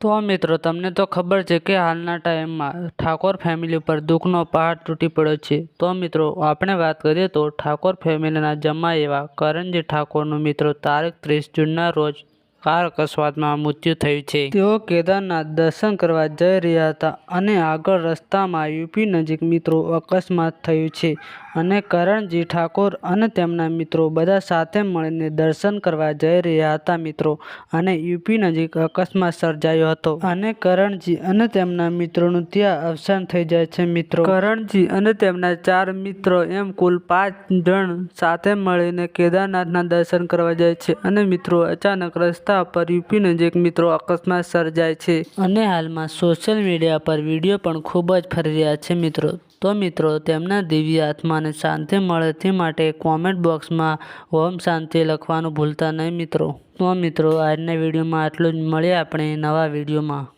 તો મિત્રો, તમને તો ખબર છે કે હાલના ટાઈમમાં ઠાકોર ફેમિલી ઉપર દુઃખનો પહાડ તૂટી પડ્યો છે. તો મિત્રો, આપણે વાત કરીએ તો ઠાકોર ફેમિલીના જમા એવા કરણજી ઠાકોરનું મિત્રો, તારીખ ત્રીસ જૂનના રોજ કાર અકસ્માતમાં મૃત્યુ થયું છે. તેઓ કેદારનાથ દર્શન કરવા જઈ રહ્યા હતા અને આગળ રસ્તામાં યુપી નજીક મિત્રો અકસ્માત થયું છે. અને કરણજી ઠાકોર અને તેમના મિત્રો બધા સાથે મળીને દર્શન કરવા જઈ રહ્યા હતા મિત્રો. અને યુપી નજીક અકસ્માત સર્જાયો હતો. અને કરણજી અને તેમના મિત્રોનું ત્યાં અવસાન થઈ જાય છે મિત્રો. કરણજી અને તેમના ચાર મિત્રો એમ કુલ પાંચ જણ સાથે મળીને કેદારનાથના દર્શન કરવા જાય છે. અને મિત્રો અચાનક રસ્તા પર યુપી નજીક મિત્રો અકસ્માત સર્જાય છે. અને હાલમાં સોશિયલ મીડિયા પર વીડિયો પણ ખૂબ જ ફરી રહ્યા છે મિત્રો. તો મિત્રો, તેમના દિવ્ય આત્માને શાંતિ મળે તે માટે કોમેન્ટ બોક્સમાં ઓમ શાંતિ લખવાનું ભૂલતા નહીં મિત્રો. તો મિત્રો, આજના વિડીયોમાં આટલું જ. મળીએ આપણે નવા વિડીયોમાં.